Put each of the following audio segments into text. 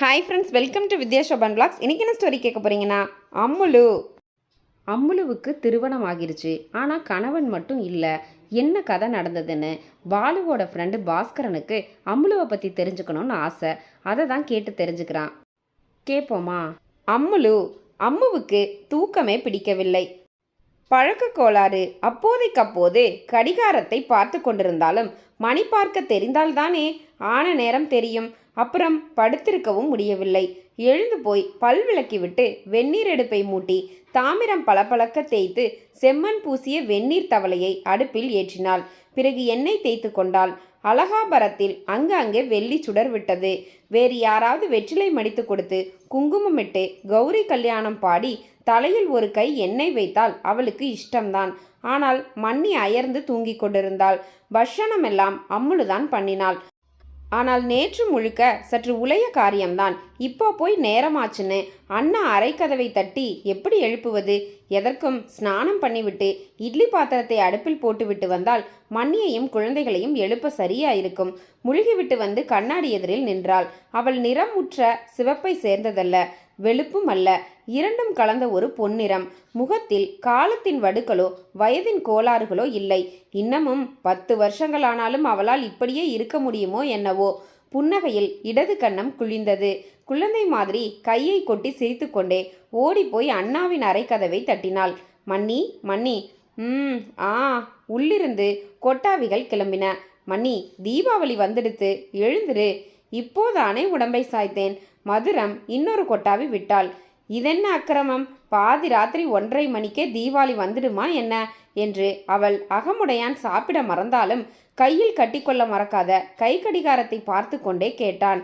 Hi friends welcome to Vidya Shoban blogs இன்றைக்கி என்ன story கேட்க போகிறீங்கன்னா அம்முலு. அம்முலுவுக்கு திருமணம் ஆகிருச்சு. ஆனால் கணவன் மட்டும் இல்லை என்ன கதை நடந்ததுன்னு பாலுவோட ஃப்ரெண்டு பாஸ்கரனுக்கு அம்முலுவை பற்றி தெரிஞ்சுக்கணும்னு ஆசை. அதை தான் கேட்டு தெரிஞ்சுக்கிறான். கேட்போமா அம்முலு அம்முவுக்கு தூக்கமே பிடிக்கவில்லை. பழக்க கோளாறு அப்போதைக்கப்போது கடிகாரத்தை பார்த்து கொண்டிருந்தாலும் மணி பார்க்க தெரிந்தால்தானே ஆன நேரம் தெரியும். அப்புறம் படுத்திருக்கவும் முடியவில்லை. எழுந்து போய் பல் விளக்கிவிட்டு வெந்நீர் அடுப்பை மூட்டி தாமிரம் பளபளக்க தேய்த்து செம்மண் பூசிய வெந்நீர் தவளையை அடுப்பில் ஏற்றினாள். பிறகு எண்ணெய் தேய்த்து கொண்டாள். அலகாபரத்தில் அங்கங்கே வெள்ளி சுடர் விட்டது. வேறு யாராவது வெற்றிலை மடித்து கொடுத்து குங்குமமிட்டு கௌரி கல்யாணம் பாடி தலையில் ஒரு கை எண்ணெய் வைத்தால் அவளுக்கு இஷ்டம்தான். ஆனால் மண்ணி அயர்ந்து தூங்கிக் கொண்டிருந்தாள். பஷணமெல்லாம் அம்முழுதான் பண்ணினாள். ஆனால் நேற்று முழுக்க சற்று உளைய காரியம்தான். இப்போ போய் நேரமாச்சுன்னு அண்ணா அரைக்கதவை தட்டி எப்படி எழுப்புவது? எதற்கும் ஸ்நானம் பண்ணிவிட்டு இட்லி பாத்திரத்தை அடுப்பில் போட்டுவிட்டு வந்தால் மண்ணியையும் குழந்தைகளையும் எழுப்ப சரியா இருக்கும் முழுகிவிட்டு வந்து கண்ணாடி எதிரில் நின்றாள். அவள் நிறமுற்ற சிவப்பை சேர்ந்ததல்ல. வெளுப்பும் அல்ல இரண்டும் கலந்த ஒரு பொன்னிறம். முகத்தில் காலத்தின் வடுக்களோ வயதின் கோளாறுகளோ இல்லை. இன்னமும் பத்து வருஷங்களானாலும் அவளால் இப்படியே இருக்க முடியுமோ என்னவோ. புன்னகையில் இடது கன்னம் குழிந்தது குழந்தை மாதிரி கையை கொட்டி சிரித்துக்கொண்டே ஓடிப்போய் அண்ணாவின் அரைக்கதவை தட்டினாள். மன்னி மன்னி ம் ஆ உள்ளிருந்து கொட்டாவிகள் கிளம்பின. மன்னி தீபாவளி வந்துடுத்து எழுந்துரு. இப்போதானே உடம்பை சாய்த்தேன். மதுரம் இன்னொரு கொட்டாவி விட்டாள். இதென்ன அக்கிரமம்? பாதி ராத்திரி ஒன்றரை மணிக்கே தீபாவளி வந்துடுமா என்ன என்று அவள் அகமுடையான் சாப்பிட மறந்தாலும் கையில் கட்டிக்கொள்ள மறக்காத கை கடிகாரத்தை பார்த்து கொண்டே கேட்டான்.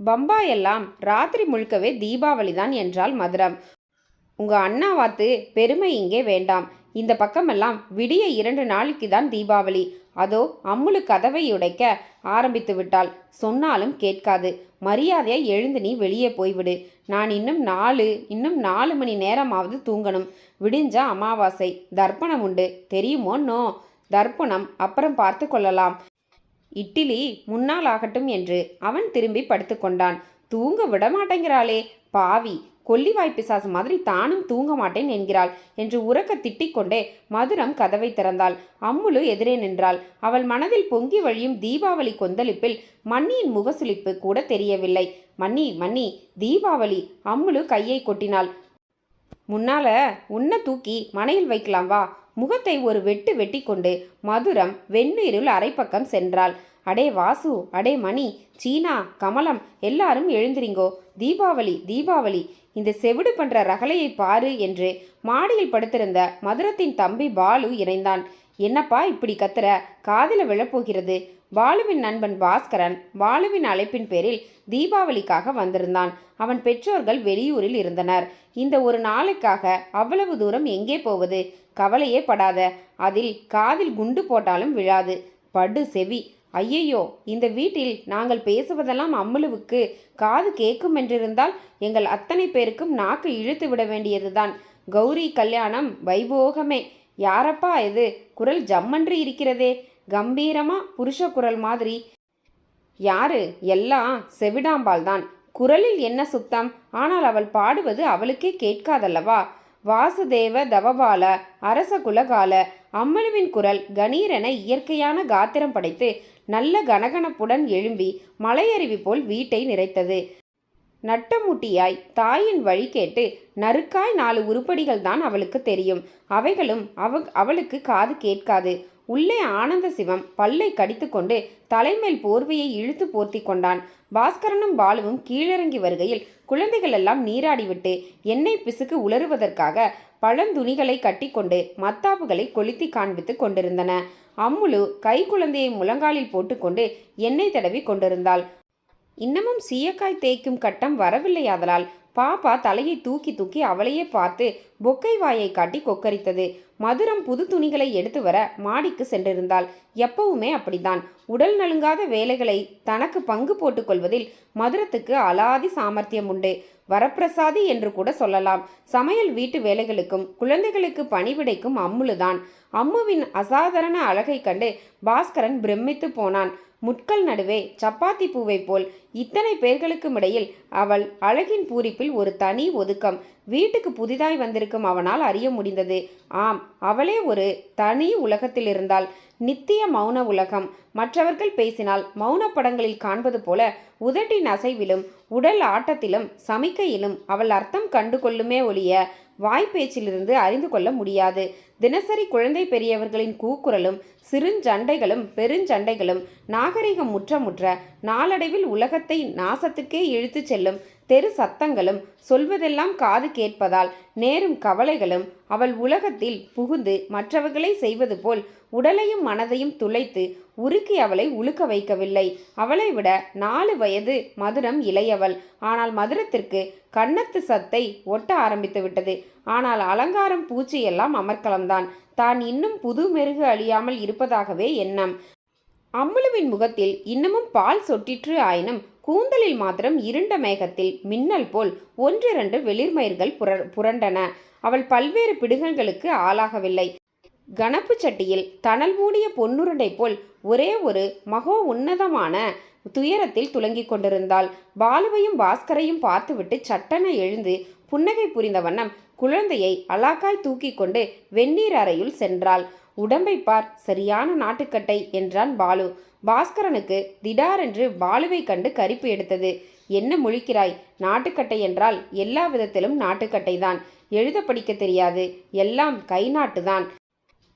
பம்பாயெல்லாம் ராத்திரி முழுக்கவே தீபாவளி தான் என்றாள் மதுரம். உங்க அண்ணா வாத்து பெருமை இங்கே வேண்டாம். இந்த பக்கமெல்லாம் விடிய இரண்டு நாளைக்கு தான் தீபாவளி. அதோ அம்முலு கதவை உடைக்க ஆரம்பித்து விட்டாள். சொன்னாலும் கேட்காது. மரியாதையாக எழுந்து நீ வெளியே போய்விடு. நான் இன்னும் நாலு இன்னும் நாலு மணி நேரமாவது தூங்கணும். விடிஞ்சா அமாவாசை. தர்ப்பணம் உண்டு. தெரியுமோ? நோ. தர்ப்பணம். அப்புறம் பார்த்து கொள்ளலாம். இட்டிலி முன்னால் ஆகட்டும் என்று அவன் திரும்பி படுத்துக்கொண்டான் தூங்க விடமாட்டேங்கிறாளே பாவி. கொல்லிவாய் பிசாசு மாதிரி தானும் தூங்க மாட்டேன் என்கிறாள் என்று உறக்க திட்டிக்கொண்டே மதுரம் கதவை திறந்தாள். அம்முலு எதிரே நின்றாள். அவள் மனதில் பொங்கி வழியும் தீபாவளி கொந்தளிப்பில் மன்னியின் முகசுளிப்பு கூட தெரியவில்லை. மன்னி மன்னி தீபாவளி அம்முலு கையை கொட்டினாள். முன்னால உன்னை தூக்கி மனையில் வைக்கலாம் வா. முகத்தை ஒரு வெட்டு வெட்டி கொண்டு மதுரம் வெந்நீரில் அரைப்பக்கம் சென்றாள். அடே வாசு அடே மணி சீனா கமலம் எல்லாரும் எழுந்திரிங்கோ. தீபாவளி தீபாவளி. இந்த செவிடு பண்ற ரகலையை பாரு என்று மாடியில் படுத்திருந்த மதுரத்தின் தம்பி பாலு இணைந்தான். என்னப்பா இப்படி கத்துற? காதில விழப்போகிறது. பாலுவின் நண்பன் பாஸ்கரன் பாலுவின் அழைப்பின் பேரில் தீபாவளிக்காக வந்திருந்தான். அவன் பெற்றோர்கள் வெளியூரில் இருந்தனர். இந்த ஒரு நாளைக்காக அவ்வளவு தூரம் எங்கே போவது? கவலையே படாத அதில் காதில் குண்டு போட்டாலும் விழாது. படு செவி. ஐயையோ இந்த வீட்டில் நாங்கள் பேசுவதெல்லாம் அம்மலுவுக்கு காது கேட்கும் என்றிருந்தால் எங்கள் அத்தனை பேருக்கும் நாக்கு இழுத்து விட வேண்டியதுதான். கௌரி கல்யாணம் வைபோகமே. யாரப்பா இது? குரல் ஜம்மன்று இருக்கிறதே. கம்பீரமா புருஷ குரல் மாதிரி. யாரு? எல்லாம் செவிடாம்பால் தான் குரலில் என்ன சுத்தம்? ஆனால் அவள் பாடுவது அவளுக்கே கேட்காதல்லவா? வாசுதேவ தவபால அரச குலகால அம்மனுவின் குரல் கணீரென இயற்கையான காத்திரம் படைத்து நல்ல கனகனப்புடன் எழும்பி மலையருவி போல் வீட்டை நிறைத்தது. நட்டமுட்டியாய் தாயின் வழி கேட்டு நறுக்காய் நாலு உருப்படிகள் தான் அவளுக்கு தெரியும். அவைகளும் அவ அவளுக்கு காது கேட்காது. உள்ளே ஆனந்த சிவம் பல்லை கடித்துக்கொண்டு தலைமேல் போர்வையை இழுத்து போர்த்தி கொண்டான். பாஸ்கரனும் பாலுவும் கீழிறங்கி வருகையில் குழந்தைகள் எல்லாம் நீராடிவிட்டு எண்ணெய் பிசுக்கு உலருவதற்காக பழந்துணிகளை கட்டிக்கொண்டு மத்தாப்புகளை கொளுத்தி காண்பித்து கொண்டிருந்தன. அம்முலு கை குழந்தையை முழங்காலில் போட்டுக்கொண்டு எண்ணெய் தடவி கொண்டிருந்தாள். இன்னமும் சீயக்காய் தேய்க்கும் கட்டம் வரவில்லையாதலால் பாப்பா தலையை தூக்கி தூக்கி அவளையே பார்த்து பொக்கை வாயை காட்டி கொக்கரித்தது. மதுரம் புது துணிகளை எடுத்து வர மாடிக்கு சென்றிருந்தாள். எப்பவுமே அப்படித்தான். உடல் நலுங்காத வேலைகளை தனக்கு பங்கு போட்டுக்கொள்வதில் மதுரத்துக்கு அலாதி சாமர்த்தியம் உண்டு. வரப்பிரசாதி என்று கூட சொல்லலாம். சமையல் வீட்டு வேலைகளுக்கும் குழந்தைகளுக்கு பணிவிடைக்கும் அம்முளுதான் அம்முவின் அசாதாரண அழகை கண்டு பாஸ்கரன் பிரமித்து போனான். முட்கள் நடுவே சப்பாத்தி பூவை போல் இத்தனை பேர்களுக்கும் இடையில் அவள் அழகின் பூரிப்பில் ஒரு தனி ஒதுக்கம். வீட்டுக்கு புதிதாய் வந்திருக்கும் அவனால் அறிய முடிந்தது. ஆம் அவளே ஒரு தனி உலகத்தில் இருந்தாள் நித்திய மௌன உலகம். மற்றவர்கள் பேசினால் மௌன படங்களில் காண்பது போல உதட்டின் அசைவிலும் உடல் ஆட்டத்திலும் சமிக்கையிலும் அவள் அர்த்தம் கண்டு கொள்ளுமே ஒழிய வாய்ப்பேச்சிலிருந்து அறிந்து கொள்ள முடியாது. தினசரி குழந்தை பெரியவர்களின் கூக்குரலும் சிறுஞ்சண்டைகளும் பெருஞ்சண்டைகளும் நாகரிகம் முற்ற முற்ற நாளடைவில் உலகத்தை நாசத்துக்கே இழுத்துச் செல்லும் தெரு சத்தங்களும் சொல்வதெல்லாம் காது கேட்பதால் நேரும் கவலைகளும் அவள் உலகத்தில் புகுந்து மற்றவர்களை செய்வது போல் உடலையும் மனதையும் துளைத்து உருக்கி அவளை உழுக்க வைக்கவில்லை. அவளை விட நாலு வயது மதுரம் இளையவள். ஆனால் மதுரத்திற்கு கன்னத்து சத்தை ஒட்ட ஆரம்பித்து விட்டது. ஆனால் அலங்காரம் பூச்சி எல்லாம் அமர்க்கலம்தான் தான் இன்னும் புது மெருகு அழியாமல் இருப்பதாகவே எண்ணம். அம்முலுவின் முகத்தில் இன்னமும் பால் சொட்டிற்று ஆயினும் கூந்தலில் மாத்திரம் இருண்ட மேகத்தில் மின்னல் போல் ஒன்றிரண்டு வெளிர்மயிர்கள் புர புரண்டன. அவள் பல்வேறு பிடுகல்களுக்கு ஆளாகவில்லை. கணப்பு சட்டியில் தணல் மூடிய பொன்னுருண்டை போல் ஒரே ஒரு மகோ உன்னதமான துயரத்தில் துலங்கிக் கொண்டிருந்தாள். பாலுவையும் பாஸ்கரையும் பார்த்துவிட்டு சட்டென எழுந்து புன்னகை புரிந்த வண்ணம் குழந்தையை அலாக்காய் தூக்கி கொண்டு வெந்நீர் அறையுள் சென்றாள். உடம்பை பார் சரியான நாட்டுக்கட்டை என்றான் பாலு. பாஸ்கரனுக்கு திடாரென்று பாலுவை கண்டு கரிப்பு எடுத்தது. என்ன முழிக்கிறாய்? நாட்டுக்கட்டை என்றால் எல்லா விதத்திலும் நாட்டுக்கட்டைதான். எழுத படிக்க தெரியாது. எல்லாம் கை நாட்டுதான்.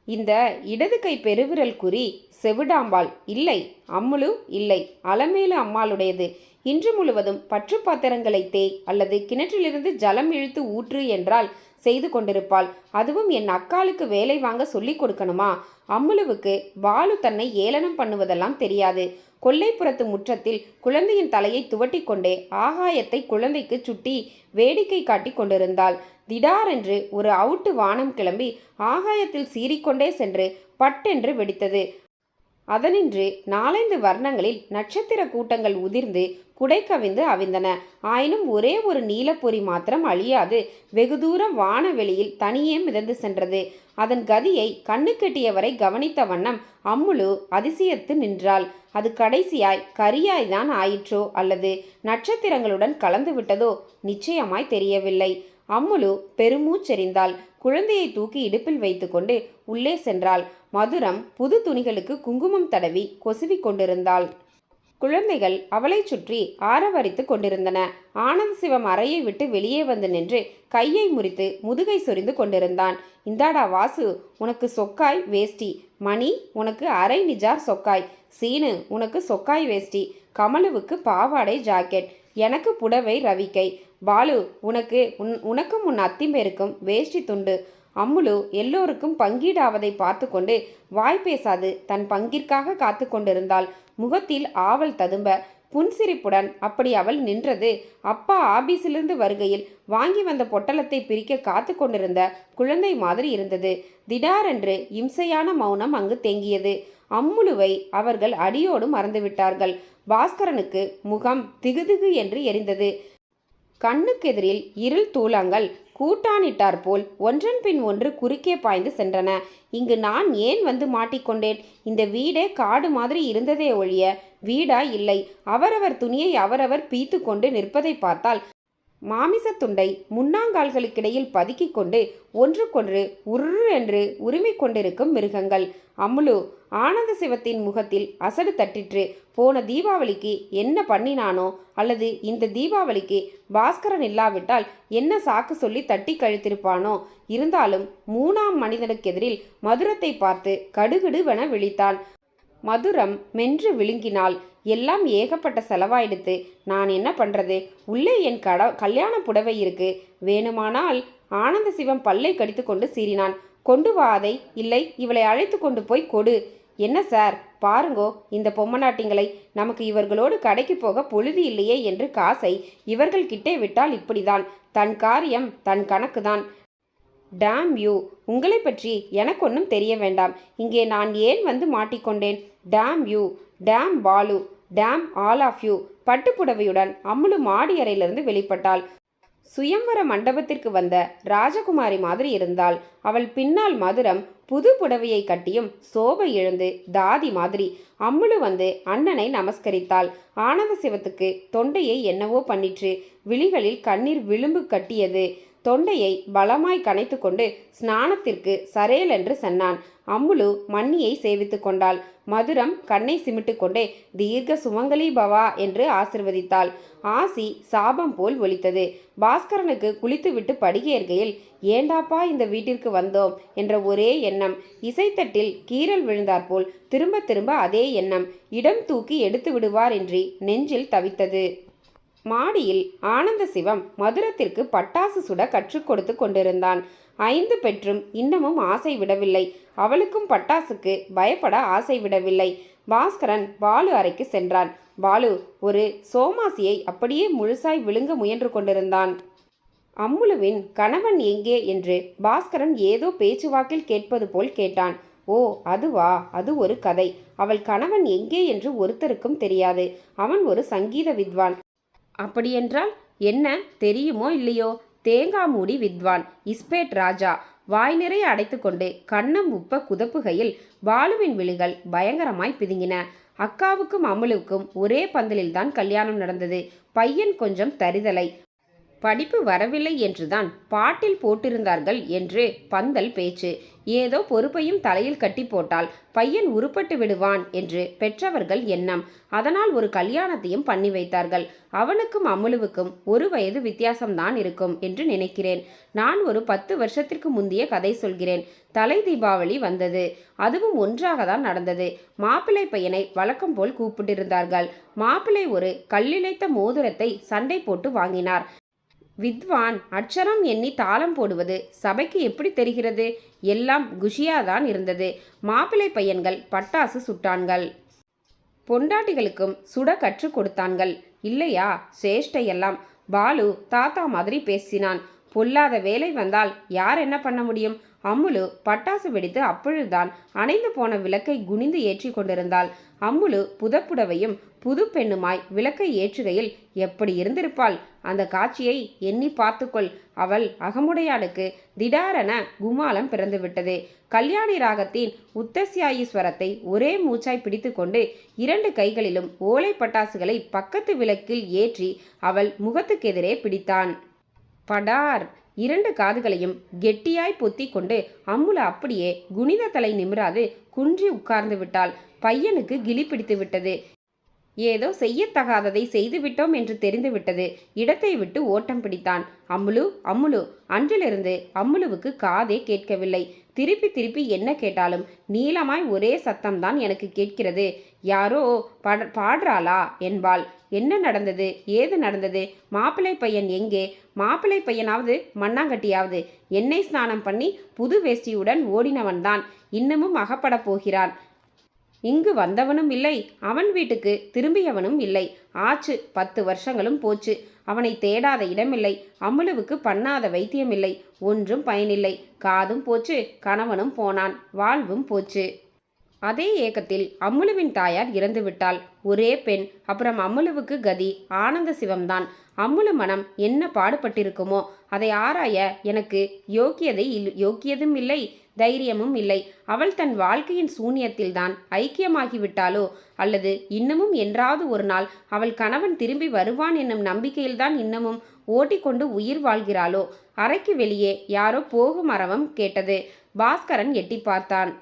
இந்த இடது கை பெருவிரல் குறி செவிடாம்பாள். இல்லை அம்முலு இல்லை. அலமேலு அம்மாளுடையது. இன்று முழுவதும் பற்று பாத்திரங்களை தேய் அல்லது கிணற்றிலிருந்து ஜலம் இழுத்து ஊற்று என்றால் செய்து கொண்டிருப்பாள். அதுவும் என் அக்காளுக்கு வேலை வாங்க சொல்லிக் கொடுக்கணுமா? அம்முலுவுக்கு பாலு தன்னை ஏளனம் பண்ணுவதெல்லாம் தெரியாது. கொல்லைப்புறத்து முற்றத்தில் குழந்தையின் தலையை துவட்டி கொண்டே ஆகாயத்தை குழந்தைக்கு சுட்டி வேடிக்கை காட்டி கொண்டிருந்தாள். திடாரென்று ஒரு அவுட்டு வானம் கிளம்பி ஆகாயத்தில் சீறிக்கொண்டே சென்று பட்டென்று வெடித்தது. அதனின்று நாலைந்து வர்ணங்களில் நட்சத்திர கூட்டங்கள் உதிர்ந்து குடை கவிந்து அவிந்தன. ஆயினும் ஒரே ஒரு நீலப்பொறி மாத்திரம் அழியாது. வெகு தூரம் வானவெளியில் தனியே மிதந்து சென்றது. அதன் கதியை கண்ணுக்கெட்டியவரை கவனித்த வண்ணம் அம்முலு அதிசயத்து நின்றாள். அது கடைசியாய் கரியாய்தான் ஆயிற்றோ அல்லது நட்சத்திரங்களுடன் கலந்து விட்டதோ நிச்சயமாய் தெரியவில்லை. அம்முலு பெருமூச்செறிந்தாள். குழந்தையை தூக்கி இடுப்பில் வைத்துக்கொண்டு உள்ளே சென்றாள். மதுரம் புது துணிகளுக்கு குங்குமம் தடவி கொசுவிக் கொண்டிருந்தாள். குழந்தைகள் அவளைச் சுற்றி ஆரவரித்து கொண்டிருந்தன. ஆனந்த சிவம் அறையை விட்டு வெளியே வந்து நின்று கையை முறித்து முதுகை சொரிந்து கொண்டிருந்தான். இந்தாடா வாசு உனக்கு சொக்காய் வேஷ்டி. மணி உனக்கு அரை நிஜார் சொக்காய். சீனு உனக்கு சொக்காய் வேஷ்டி. கமலுவுக்கு பாவாடை ஜாக்கெட். எனக்கு புடவை ரவிக்கை. பாலு உனக்கு உன் உனக்கும் உன் அத்திம்பேருக்கும் வேஷ்டி துண்டு. அம்முலு எல்லோருக்கும் பங்கீடாவதை பார்த்து கொண்டு வாய் பேசாது தன் பங்கிற்காக காத்து கொண்டிருந்தாள் முகத்தில் ஆவல் ததும்ப புன்சிரிப்புடன் அப்படி அவள் நின்றது. அப்பா ஆபீஸிலிருந்து வருகையில் வாங்கி வந்த பொட்டலத்தை பிரிக்க காத்து கொண்டிருந்த குழந்தை மாதிரி இருந்தது. திடாரென்று இம்சையான மௌனம் அங்கு தேங்கியது. அம்முலுவை அவர்கள் அடியோடு மறந்துவிட்டார்கள். பாஸ்கரனுக்கு முகம் திகுதிகு என்று எரிந்தது. கண்ணுக்கெதிரில் இருள் தூளங்கள். கூட்டானிட்டார் போல் ஒன்றன் பின் ஒன்று குறுக்கே பாய்ந்து சென்றன. இங்கு நான் ஏன் வந்து மாட்டிக்கொண்டேன்? இந்த வீடே காடு மாதிரி இருந்ததே ஒழிய வீடா இல்லை. அவரவர் துணியை அவரவர் பீத்து கொண்டு நிற்பதை பார்த்தால் மாமிசத்துண்டை முன்னாங்கால்களுக்கிடையில் பதுக்கிக் கொண்டு ஒன்றுக்கொன்று உரு என்று உரிமை கொண்டிருக்கும் மிருகங்கள். அம்முலு ஆனந்த சிவத்தின் முகத்தில் அசடு தட்டிற்று போன தீபாவளிக்கு என்ன பண்ணினானோ? அல்லது இந்த தீபாவளிக்கு பாஸ்கரன் இல்லாவிட்டால் என்ன சாக்கு சொல்லி தட்டி கழித்திருப்பானோ? இருந்தாலும் மூணாம் மனிதனுக்கு எதிரில் மதுரத்தை பார்த்து கடுகடுவென விழித்தான். மதுரம் மென்று விழுங்கினாள். எல்லாம் ஏகப்பட்ட செலவாயிடுத்து நான் என்ன பண்ணுறது உள்ளே என் கட கல்யாண புடவை இருக்கு. வேணுமானால் ஆனந்த சிவம் பல்லை கடித்து கொண்டு சீறினான். கொண்டு வா அதை இல்லை இவளை அழைத்து கொண்டு போய் கொடு. என்ன சார்? பாருங்கோ இந்த பொம்மநாட்டிங்களை. நமக்கு இவர்களோடு கடைக்கு போக பொழுது இல்லையே என்று காசை இவர்கள் கிட்டே விட்டால் இப்படிதான். தன் காரியம் தன் கணக்குதான். டேம் யூ உங்களை பற்றி எனக்கு ஒன்றும் தெரிய வேண்டாம். இங்கே நான் ஏன் வந்து மாட்டிக்கொண்டேன்? Damn you damn Balu. Damn all of you பட்டுப்புடவையுடன் Ammulu மாடி அறையிலிருந்து வெளிப்பட்டாள். சுயம்வர மண்டபத்திற்கு வந்த ராஜகுமாரி மாதிரி இருந்தாள். அவள் பின்னால் மதுரம் புது புடவையை கட்டியும் சோபை எழுந்து தாதி மாதிரி அம்முழு வந்து அண்ணனை நமஸ்கரித்தாள். ஆனந்த சிவத்துக்கு தொண்டையை என்னவோ பண்ணிற்று. விழிகளில் கண்ணீர் விளிம்பு கட்டியது. தொண்டையை பலமாய் கனைத்து கொண்டு ஸ்நானத்திற்கு சரேல் என்று சென்னான். அம்முலு மண்ணியை சேவித்து கொண்டாள். மதுரம் கண்ணை சிமிட்டு கொண்டே தீர்க்க சுமங்கலி பவா என்று ஆசிர்வதித்தாள். ஆசி சாபம் போல் ஒலித்தது. பாஸ்கரனுக்கு குளித்துவிட்டு படிகேறுகையில் ஏண்டாப்பா இந்த வீட்டிற்கு வந்தோம் என்ற ஒரே எண்ணம். இசைத்தட்டில் கீறல் விழுந்தாற்போல் திரும்ப திரும்ப அதே எண்ணம். இடம் தூக்கி எடுத்து விடுவார் என்று நெஞ்சில் தவித்தது. மாடியில் ஆனந்த சிவம் மதுரத்திற்கு பட்டாசு சுட கற்றுக் கொடுத்து கொண்டிருந்தான். ஐந்து பெற்றும் இன்னமும் ஆசை விடவில்லை. அவளுக்கும் பட்டாசுக்கு பயப்பட ஆசை விடவில்லை. பாஸ்கரன் பாலு அறைக்கு சென்றான். பாலு ஒரு சோமாசியை அப்படியே முழுசாய் விழுங்க முயன்று கொண்டிருந்தான். அம்முலுவின் கணவன் எங்கே என்று பாஸ்கரன் ஏதோ பேச்சுவாக்கில் கேட்பது போல் கேட்டான். ஓ அதுவா? அது ஒரு கதை. அவள் கணவன் எங்கே என்று ஒருத்தருக்கும் தெரியாது. அவன் ஒரு சங்கீத வித்வான். அப்படியென்றால் என்ன தெரியுமோ இல்லையோ? தேங்காமூடி வித்வான் இஸ்பேட் ராஜா. வாய் நிறைய அடைத்துக்கொண்டு கண்ணம் உப்ப குதப்புகையில் பாலுவின் விழிகள் பயங்கரமாய் பிதுங்கின. அக்காவுக்கும் அமுலுக்கும் ஒரே பந்தலில்தான் கல்யாணம் நடந்தது. பையன் கொஞ்சம் தரிதலை. படிப்பு வரவில்லை என்றுதான் பாட்டில் போட்டிருந்தார்கள் என்று பந்தல் பேச்சு. ஏதோ பொறுப்பையும் தலையில் கட்டி போட்டால் பையன் உருப்பட்டு விடுவான் என்று பெற்றவர்கள் எண்ணம். அதனால் ஒரு கல்யாணத்தையும் பண்ணி வைத்தார்கள். அவனுக்கும் அமுலுவுக்கும் ஒரு வயது வித்தியாசம்தான் இருக்கும் என்று நினைக்கிறேன். நான் ஒரு பத்து வருஷத்திற்கு முந்தைய கதை சொல்கிறேன். தலை தீபாவளி வந்தது. அதுவும் ஒன்றாக தான் நடந்தது. மாப்பிள்ளை பையனை வழக்கம் போல் கூப்பிட்டிருந்தார்கள். மாப்பிள்ளை ஒரு கல்லிழைத்த மோதிரத்தை சண்டை போட்டு வாங்கினார். வித்வான் அட்சரம் எண்ணி தாளம் போடுவது சபைக்கு எப்படி தெரிகிறது? எல்லாம் குஷியாதான் இருந்தது. மாப்பிள்ளை பையன்கள் பட்டாசு சுட்டான்கள். பொண்டாட்டிகளுக்கும் சுட கற்றுக் கொடுத்தான்கள். இல்லையா? சேஷ்டையெல்லாம். பாலு தாத்தா மாதிரி பேசினான். பொல்லாத வேலை வந்தால் யார் என்ன பண்ண முடியும்? அம்முலு பட்டாசு வெடித்து அப்பொழுதுதான் அணைந்து போன விளக்கை குனிந்து ஏற்றி கொண்டிருந்தாள். அம்முலு புதப்புடவையும் புது பெண்ணுமாய் விளக்கை ஏற்றுகையில் எப்படி இருந்திருப்பாள்? அந்த காட்சியை எண்ணி பார்த்துக்கொள். அவள் அகமுடையாளுக்கு திடாரென குமாலம் பிறந்துவிட்டது கல்யாணி ராகத்தின் உத்தசியாயீஸ்வரத்தை ஒரே மூச்சாய் பிடித்துக்கொண்டு இரண்டு கைகளிலும் ஓலை பட்டாசுகளை பக்கத்து விளக்கில் ஏற்றி அவள் முகத்துக்கெதிரே பிடித்தான். படார். இரண்டு காதுகளையும் கெட்டியாய் பொத்தி கொண்டு அம்முல அப்படியே குனித தலை நிமிராது குன்றி உட்கார்ந்து விட்டாள். பையனுக்கு கிளி பிடித்து விட்டது. ஏதோ செய்யத்தகாததை செய்துவிட்டோம் என்று தெரிந்துவிட்டது இடத்தை விட்டு ஓட்டம் பிடித்தான். அம்முலு அம்முலு அன்றிலிருந்து அம்முலுவுக்கு காதே கேட்கவில்லை. திருப்பி திருப்பி என்ன கேட்டாலும் நீளமாய் ஒரே சத்தம்தான் எனக்கு கேட்கிறது. யாரோ பாடுறாளா? என்பாள். என்ன நடந்தது? ஏது நடந்தது? மாப்பிள்ளை பையன் எங்கே? மாப்பிள்ளை பையனாவது மண்ணாங்கட்டியாவது. எண்ணெய் ஸ்நானம் பண்ணி புது வேஷ்டியுடன் ஓடினவன்தான். இன்னமும் அகப்படப் போகிறான். இங்கு வந்தவனும் இல்லை. அவன் வீட்டுக்கு திரும்பியவனும் இல்லை. ஆச்சு. பத்து வருஷங்களும் போச்சு. அவனை தேடாத இடமில்லை. அமுலுவுக்கு பண்ணாத வைத்தியமில்லை. ஒன்றும் பயனில்லை. காதும் போச்சு. கணவனும் போனான். வாழ்வும் போச்சு. அதே ஏக்கத்தில் அம்முலுவின் தாயார் இறந்துவிட்டாள். ஒரே பெண். அப்புறம் அம்முலுவுக்கு கதி. ஆனந்த சிவம்தான். அம்முலு மனம் என்ன பாடுபட்டிருக்குமோ அதை ஆராய எனக்கு யோக்கியதை இல் யோக்கியதும் இல்லை தைரியமும் இல்லை. அவள் தன் வாழ்க்கையின் சூன்யத்தில்தான் ஐக்கியமாகிவிட்டாளோ அல்லது இன்னமும் என்றாவது ஒரு நாள் அவள் கணவன் திரும்பி வருவான் என்னும் நம்பிக்கையில்தான் இன்னமும் ஓட்டிக்கொண்டு உயிர் வாழ்கிறாளோ அறைக்கு வெளியே யாரோ போகும் அரவம் கேட்டது. பாஸ்கரன் எட்டி பார்த்தான்.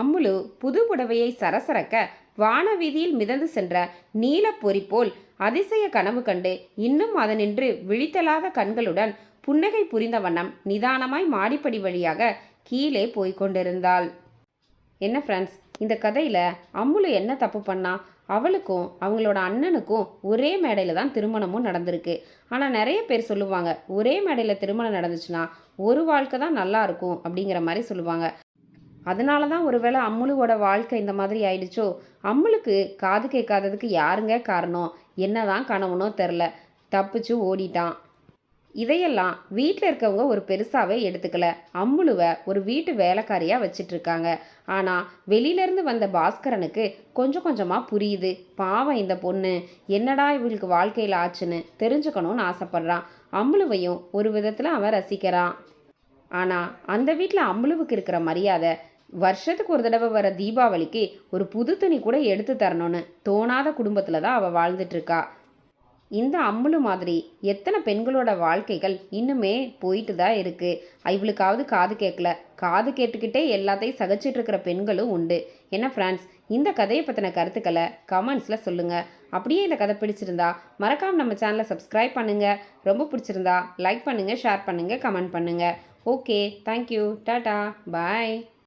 அம்முலு புது புடவையை சரசரக்க வானவீதியில் மிதந்து சென்ற நீலப்பொறி போல் அதிசய கனவு கண்டு இன்னும் அதனின்று விழித்தலாத கண்களுடன் புன்னகை புரிந்த வண்ணம் நிதானமாய் மாடிப்படி வழியாக கீழே போய்கொண்டிருந்தாள் என்ன ஃப்ரெண்ட்ஸ் இந்த கதையில் அம்முலு என்ன தப்பு பண்ணா? அவளுக்கும் அவங்களோட அண்ணனுக்கும் ஒரே மேடையில் தான் திருமணமும் நடந்திருக்கு. ஆனால் நிறைய பேர் சொல்லுவாங்க ஒரே மேடையில் திருமணம் நடந்துச்சுன்னா ஒரு வாழ்க்கை தான் நல்லா இருக்கும் அப்படிங்கிற மாதிரி சொல்லுவாங்க. அதனால தான் ஒருவேளை அம்முலுவோட வாழ்க்கை இந்த மாதிரி ஆயிடுச்சோ? அம்முலுக்கு காது கேட்காததுக்கு யாருங்க காரணம்? என்னதான் கனவுனோ தெரில தப்பிச்சு ஓடிட்டான். இதையெல்லாம் வீட்டில் இருக்கவங்க ஒரு பெருசாகவே எடுத்துக்கல. அம்முழுவை ஒரு வீட்டு வேலைக்காரியாக வச்சிட்ருக்காங்க. ஆனால் வெளியிலேருந்து வந்த பாஸ்கரனுக்கு கொஞ்சம் கொஞ்சமாக புரியுது. பாவம் இந்த பொண்ணு. என்னடா இவளுக்கு வாழ்க்கையில் ஆச்சுன்னு தெரிஞ்சுக்கணும்னு ஆசைப்பட்றான். அம்முழுவையும் ஒரு விதத்தில் அவன் ரசிக்கிறான். ஆனால் அந்த வீட்டில் அம்முலுவுக்கு இருக்கிற மரியாதை வருஷத்துக்கு ஒரு தடவை வர தீபாவளிக்கு ஒரு புது துணி கூட எடுத்து தரணும்னு தோணாத குடும்பத்தில் தான் அவள் வாழ்ந்துட்டுருக்கா இந்த அம்முலு மாதிரி எத்தனை பெண்களோட வாழ்க்கைகள் இன்னுமே போயிட்டு தான் இருக்குது இவளுக்காவது காது கேட்கல காது கேட்டுக்கிட்டே எல்லாத்தையும் சகிச்சிட்டு இருக்கிற பெண்களும் உண்டு. என்ன ஃப்ரெண்ட்ஸ் இந்த கதையை பற்றின கருத்துக்களை கமெண்ட்ஸில் சொல்லுங்கள் அப்படியே இந்த கதை பிடிச்சிருந்தா மறக்காமல் நம்ம சேனலை சப்ஸ்கிரைப் பண்ணுங்கள் ரொம்ப பிடிச்சிருந்தா லைக் பண்ணுங்கள் ஷேர் பண்ணுங்கள் கமெண்ட் பண்ணுங்கள் ஓகே தேங்க்யூ டாட்டா பாய்.